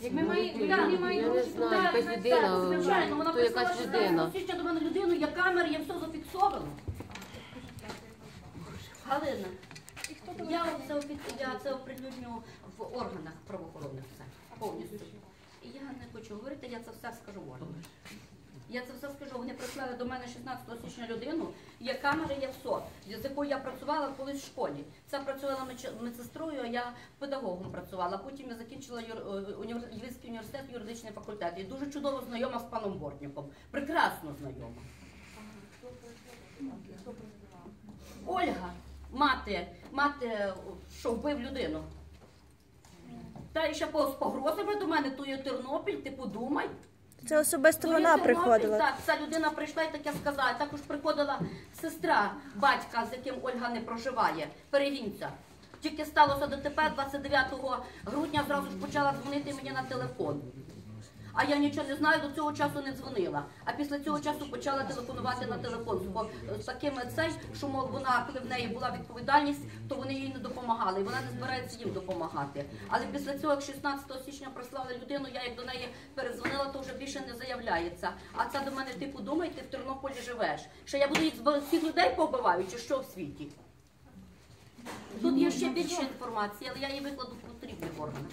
Як ми маємо, Я ми маємо знаю, якась людина, так, Звичайно, вона то прислала якась 16 людина. січня до мене людину, є камери, є все зафіксовано. Галина, я це, офі- я це оприлюдню в органах правоохоронних все, повністю. І я не хочу говорити, я це все скажу в органах. Я це все скажу. Вони прислали до мене 16 січня людину, є камери, є все, з якою я працювала колись в школі. Це працювала медсестрою, а я педагогом працювала. Потім я закінчила е, Львівський університет, юридичний факультет. І дуже чудово знайома з паном Бортніком. Прекрасно знайома. Ольга, мати, мати, що вбив людину. Та ще з погрозами до мене, то є Тернопіль, ти подумай. Це особисто Ну, вона я приходила. Так, ця людина прийшла і таке сказала. Також приходила сестра батька, з яким Ольга не проживає, перегінця. Тільки сталося ДТП 29 грудня, зразу ж почала дзвонити мені на телефон. А я нічого не знаю, до цього часу не дзвонила. А після цього часу почала телефонувати на телефон. Бо з таким цей, що мов вона, коли в неї була відповідальність, то вони їй не допомагали, і вона не збирається їм допомагати. Але після цього, як 16 січня прислали людину, я як до неї перезвонила, то заявляється. А це до мене, типу, думай, ти в Тернополі живеш. Що я буду їх з- всіх людей побиваю, чи що в світі? Тут є ще більше інформації, але я її викладу в потрібних органах.